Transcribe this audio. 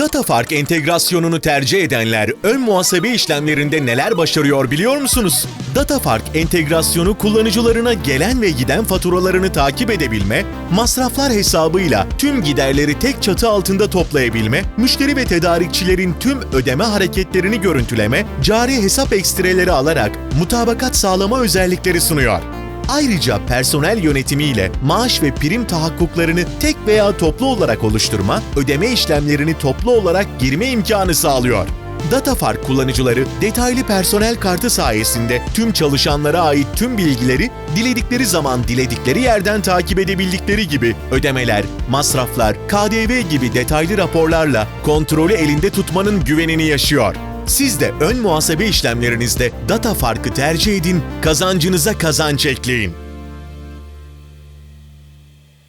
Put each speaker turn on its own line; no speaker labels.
DataFark entegrasyonunu tercih edenler ön muhasebe işlemlerinde neler başarıyor biliyor musunuz? DataFark entegrasyonu kullanıcılarına gelen ve giden faturalarını takip edebilme, masraflar hesabıyla tüm giderleri tek çatı altında toplayabilme, müşteri ve tedarikçilerin tüm ödeme hareketlerini görüntüleme, cari hesap ekstreleri alarak mutabakat sağlama özellikleri sunuyor. Ayrıca personel yönetimiyle maaş ve prim tahakkuklarını tek veya toplu olarak oluşturma, ödeme işlemlerini toplu olarak girme imkanı sağlıyor. DataFark kullanıcıları detaylı personel kartı sayesinde tüm çalışanlara ait tüm bilgileri diledikleri zaman diledikleri yerden takip edebildikleri gibi ödemeler, masraflar, KDV gibi detaylı raporlarla kontrolü elinde tutmanın güvenini yaşıyor. Siz de ön muhasebe işlemlerinizde data farkı tercih edin, kazancınıza kazanç ekleyin.